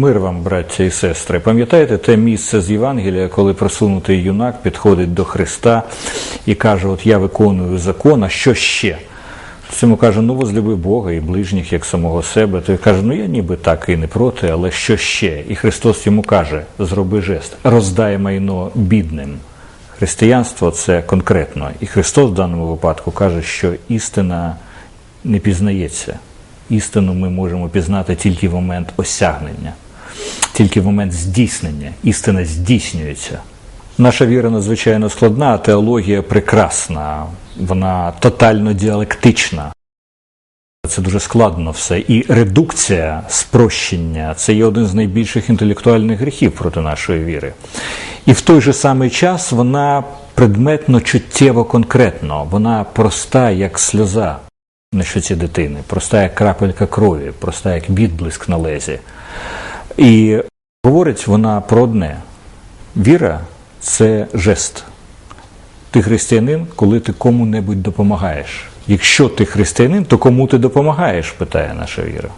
Мир вам, браття і сестри. Пам'ятаєте те місце з Євангелія, коли просунутий юнак підходить до Христа і каже: От я виконую закон, а що ще? Цьому каже, ну возлюби Бога і ближніх як самого себе. Той каже, ну я ніби так і не проти, але що ще? І Христос йому каже: зроби жест, роздай майно бідним. Християнство це конкретно. І Христос в даному випадку каже, що істина не пізнається. Істину ми можемо пізнати тільки в момент осягнення, тільки в момент здійснення. Істина здійснюється. Наша віра надзвичайно складна, а теологія прекрасна, вона тотально діалектична. Це дуже складно все. І редукція, спрощення це є один з найбільших інтелектуальних гріхів проти нашої віри. І в той же самий час вона предметно, чуттєво конкретно, вона проста, як сльоза на щоці дитини, проста, як крапелька крові, проста, як відблиск на лезі. І говорить вона про одне: віра це жест. Ти християнин, коли ти кому-небудь допомагаєш. Якщо ти християнин, то кому ти допомагаєш, питає наша віра.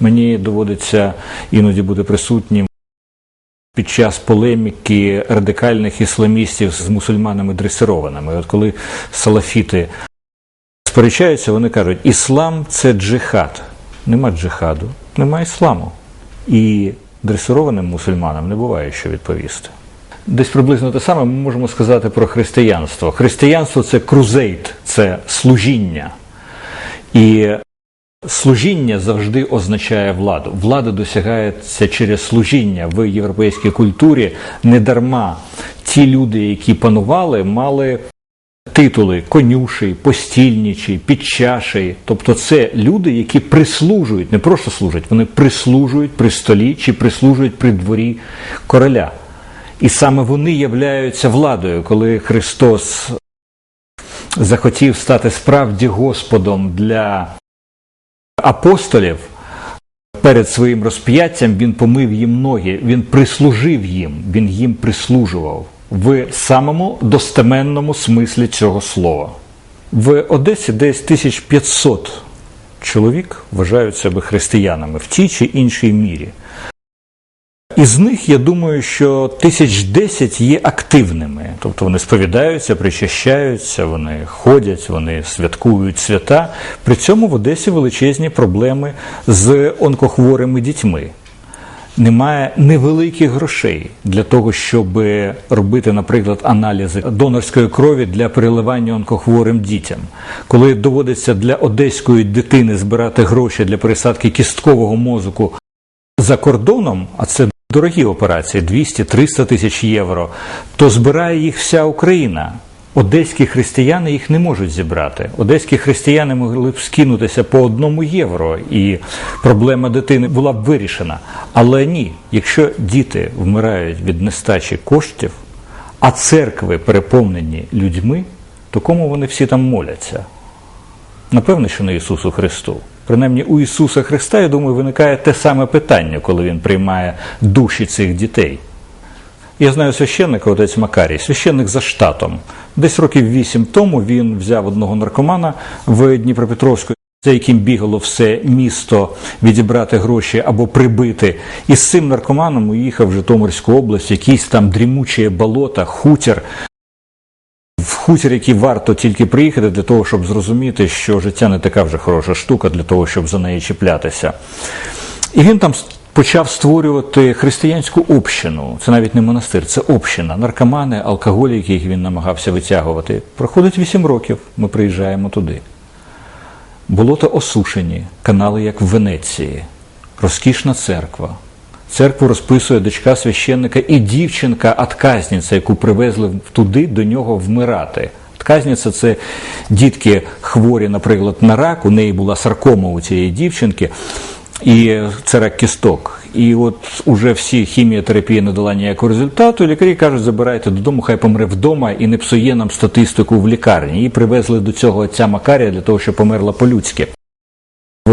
Мені доводиться іноді бути присутнім під час полеміки радикальних ісламістів з мусульманами дресированими. От коли салафіти сперечаються, вони кажуть, іслам це джихад. Нема джихаду, нема ісламу. І дресированим мусульманам не буває що відповісти. Десь приблизно те саме ми можемо сказати про християнство. Християнство це крузейт, це служіння. І служіння завжди означає владу. Влада досягається через служіння в європейській культурі. Недарма ті люди, які панували, мали титули конюший, постільничий, підчаший. Тобто це люди, які прислужують, не просто служать, вони прислужують при столі чи прислужують при дворі короля. І саме вони являються владою, коли Христос захотів стати справді Господом для апостолів. Перед своїм розп'яттям він помив їм ноги, він прислужив їм, він їм прислужував в самому достеменному смислі цього слова. В Одесі десь 1500 чоловік вважають себе християнами в тій чи іншій мірі. Із них я думаю, що тисяч десять є активними, тобто вони сповідаються, причащаються, вони ходять, вони святкують свята. При цьому в Одесі величезні проблеми з онкохворими дітьми. Немає невеликих грошей для того, щоб робити, наприклад, аналізи донорської крові для переливання онкохворим дітям. Коли доводиться для одеської дитини збирати гроші для пересадки кісткового мозку за кордоном, а це дорогі операції 200-300 тисяч євро, то збирає їх вся Україна. Одеські християни їх не можуть зібрати. Одеські християни могли б скинутися по одному євро, і проблема дитини була б вирішена. Але ні, якщо діти вмирають від нестачі коштів, а церкви переповнені людьми, то кому вони всі там моляться? Напевне, що не Ісусу Христу. Принаймні у Ісуса Христа, я думаю, виникає те саме питання, коли Він приймає душі цих дітей. Я знаю священника, отець Макарій, священник за штатом. Десь років вісім тому він взяв одного наркомана в Дніпропетровську, за яким бігало все місто відібрати гроші або прибити. І з цим наркоманом уїхав в Житомирську область, якісь там дрімучі болота, хутір. В хутір, який варто тільки приїхати для того, щоб зрозуміти, що життя не така вже хороша штука для того, щоб за неї чіплятися. І він там почав створювати християнську общину. Це навіть не монастир, це община. Наркомани, алкоголіки, яких він намагався витягувати. Проходить 8 років, ми приїжджаємо туди. Болото осушені, канали, як в Венеції, розкішна церква. Церкву розписує дочка священника і дівчинка отказниця, яку привезли туди до нього вмирати. Отказниця – це дітки хворі, наприклад, на рак. У неї була саркома у цієї дівчинки, і це рак кісток. І от уже всі хіміотерапії не дала ніякого результату. Лікарі кажуть, забирайте додому, хай помре вдома і не псує нам статистику в лікарні. Її привезли до цього отця Макарія для того, щоб померла по-людськи в,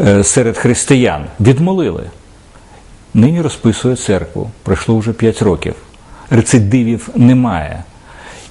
е, серед християн. Відмолили. Нині розписує церкву. Пройшло вже 5 років. Рецидивів немає.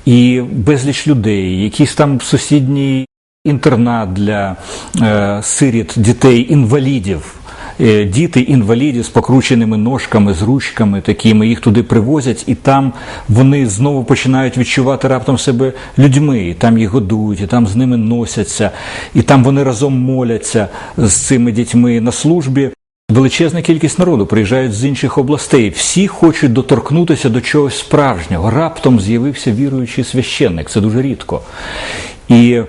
І безліч людей, якийсь там сусідній інтернат для е, сиріт, дітей, інвалідів, е, діти інваліді з покрученими ножками, з ручками такими, їх туди привозять, і там вони знову починають відчувати раптом себе людьми, і там їх годують, і там з ними носяться, і там вони разом моляться з цими дітьми на службі. Величезна кількість народу приїжджають з інших областей. Всі хочуть доторкнутися до чогось справжнього. Раптом з'явився віруючий священник. Це дуже рідко. І,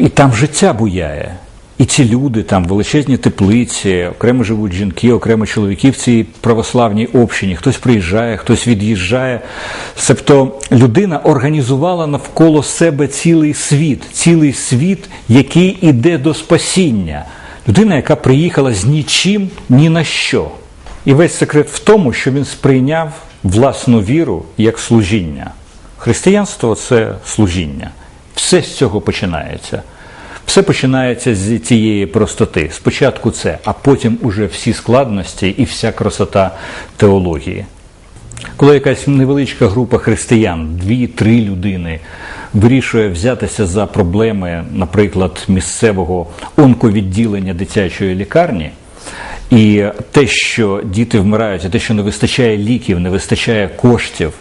і там життя буяє. І ці люди, там величезні теплиці, окремо живуть жінки, окремо чоловіки в цій православній общині. Хтось приїжджає, хтось від'їжджає. Себто людина організувала навколо себе цілий світ, цілий світ, який іде до спасіння. Людина, яка приїхала з нічим ні на що. І весь секрет в тому, що він сприйняв власну віру як служіння. Християнство це служіння. Все з цього починається. Все починається з цієї простоти. Спочатку це, а потім уже всі складності і вся красота теології. Коли якась невеличка група християн, дві-три людини, вирішує взятися за проблеми, наприклад, місцевого онковідділення дитячої лікарні, і те, що діти вмирають, і те, що не вистачає ліків, не вистачає коштів,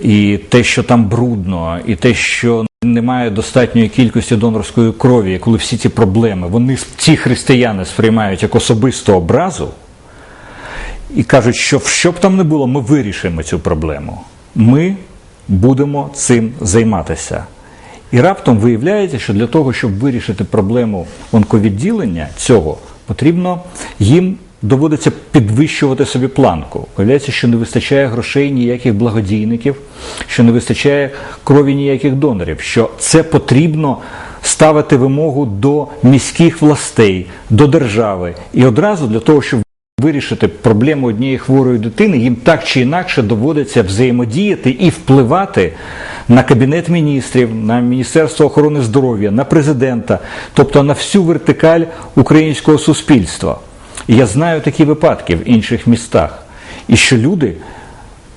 і те, що там брудно, і те, що немає достатньої кількості донорської крові, коли всі ці проблеми, вони ці християни сприймають як особисту образу і кажуть, що що б там не було, ми вирішимо цю проблему. Ми будемо цим займатися. І раптом виявляється, що для того, щоб вирішити проблему онковідділення цього, потрібно їм доводиться підвищувати собі планку. Виявляється, що не вистачає грошей ніяких благодійників, що не вистачає крові ніяких донорів, що це потрібно ставити вимогу до міських властей, до держави. І одразу для того, щоб вирішити проблему однієї хворої дитини, їм так чи інакше доводиться взаємодіяти і впливати на кабінет міністрів, на Міністерство охорони здоров'я, на президента, тобто на всю вертикаль українського суспільства. Я знаю такі випадки в інших містах, і що люди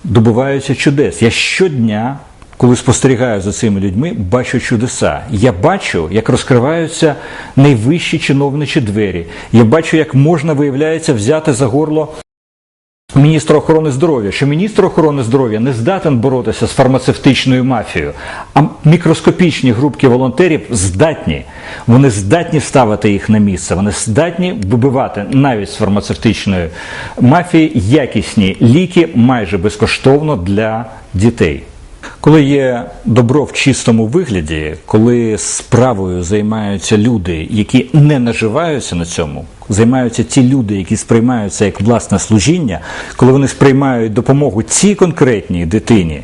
добиваються чудес. Я щодня, коли спостерігаю за цими людьми, бачу чудеса. Я бачу, як розкриваються найвищі чиновничі двері. Я бачу, як можна виявляється взяти за горло. Міністра охорони здоров'я, що міністр охорони здоров'я не здатен боротися з фармацевтичною мафією, а мікроскопічні групки волонтерів здатні. Вони здатні ставити їх на місце, вони здатні вибивати навіть з фармацевтичної мафії якісні ліки майже безкоштовно для дітей. Коли є добро в чистому вигляді, коли справою займаються люди, які не наживаються на цьому, займаються ті люди, які сприймаються як власне служіння, коли вони сприймають допомогу цій конкретній дитині,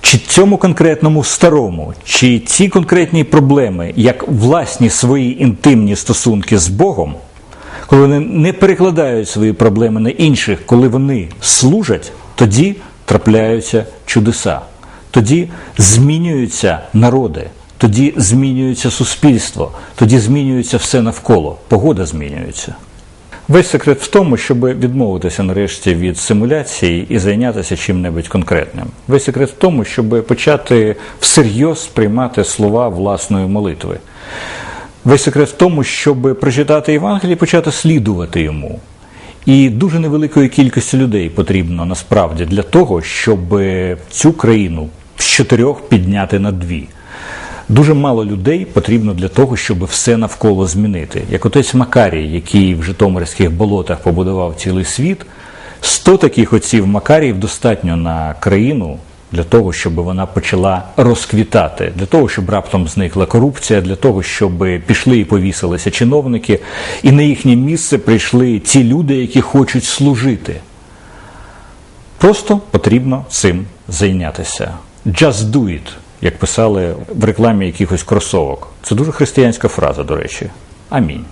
чи цьому конкретному старому, чи ці конкретні проблеми, як власні свої інтимні стосунки з Богом, коли вони не перекладають свої проблеми на інших, коли вони служать, тоді трапляються чудеса. Тоді змінюються народи, тоді змінюється суспільство, тоді змінюється все навколо, погода змінюється. Весь секрет в тому, щоб відмовитися нарешті від симуляції і зайнятися чим-небудь конкретним. Весь секрет в тому, щоб почати всерйоз сприймати слова власної молитви. Весь секрет в тому, щоб прочитати Євангеліє і почати слідувати йому. І дуже невеликої кількості людей потрібно насправді для того, щоб цю країну з чотирьох підняти на дві. Дуже мало людей потрібно для того, щоб все навколо змінити. Як отець Макарій, який в Житомирських болотах побудував цілий світ, 100 таких отців Макаріїв достатньо на країну для того, щоб вона почала розквітати, для того, щоб раптом зникла корупція, для того, щоб пішли і повісилися чиновники, і на їхнє місце прийшли ті люди, які хочуть служити. Просто потрібно цим зайнятися. Just do it, як писали в рекламі якихось кросовок. Це дуже християнська фраза, до речі. Амінь.